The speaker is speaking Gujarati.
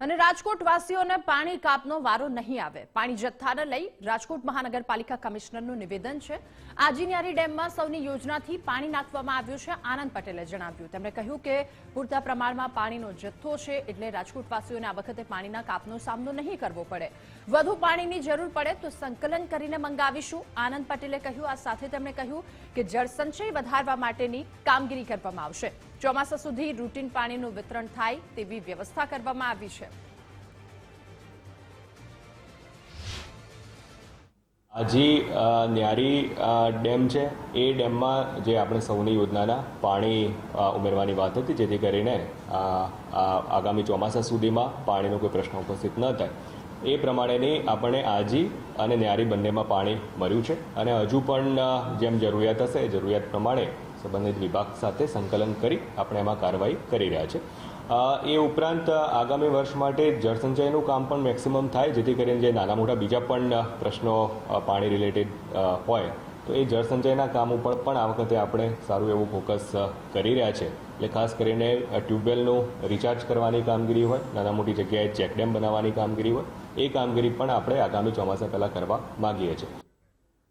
અને રાજકોટ વાસીઓને પાણી કાપનો વારો નહીં આવે. પાણી જથ્થાને લઈ રાજકોટ મહાનગરપાલિકા કમિશનરનું નિવેદન છે. આજીન્યારી ડેમમાં સૌની યોજનાથી પાણી નાખવામાં આવ્યું છે, આનંદ પટેલે જણાવ્યું. તેમણે કહ્યું કે પૂરતા પ્રમાણમાં પાણીનો જથ્થો છે એટલે રાજકોટવાસીઓને આ વખતે પાણીના કાપનો સામનો નહીં કરવો પડે. વધુ પાણીની જરૂર પડે તો સંકલન કરીને મંગાવીશું. આનંદ પટેલે કહ્યું, આ સાથે તેમણે કહ્યું કે જળસંચય વધારવા માટેની કામગીરી કરવામાં આવશે. ચોમાસા સુધી રૂટીન પાણીનું વિતરણ થાય તેવી વ્યવસ્થા કરવામાં આવી છે. હજી ન્યારી ડેમ છે. એ ડેમમાં જે આપણે સૌની યોજનાના પાણી ઉમેરવાની વાત હતી, જેથી કરીને આગામી ચોમાસા સુધીમાં પાણીનો કોઈ પ્રશ્ન ઉપસ્થિત ન થાય. એ પ્રમાણેની આપણે આજી અને ન્યારી બંનેમાં પાણી મળ્યું છે. અને હજુ પણ જેમ જરૂરિયાત હશે જરૂરિયાત પ્રમાણે સંબંધિત વિભાગ સાથે સંકલન કરી આપણે એમાં કાર્યવાહી કરી રહ્યા છે. એ ઉપરાંત આગામી વર્ષ માટે જળસંચયનું કામ પણ મેક્સિમમ થાય, જેથી કરીને જે નાના મોટા બીજા પણ પ્રશ્નો પાણી રિલેટેડ હોય તો એ જળસંચયના કામ ઉપર પણ આ વખતે આપણે સારું એવું ફોકસ કરી રહ્યા છે. એટલે ખાસ કરીને ટ્યુબવેલનું રિચાર્જ કરવાની કામગીરી હોય નાના મોટી જગ્યાએ ચેકડેમ બનાવવાની કામગીરી હોય, એ કામગીરી પણ આપણે આગામી ચોમાસા પહેલાં કરવા માગીએ છીએ.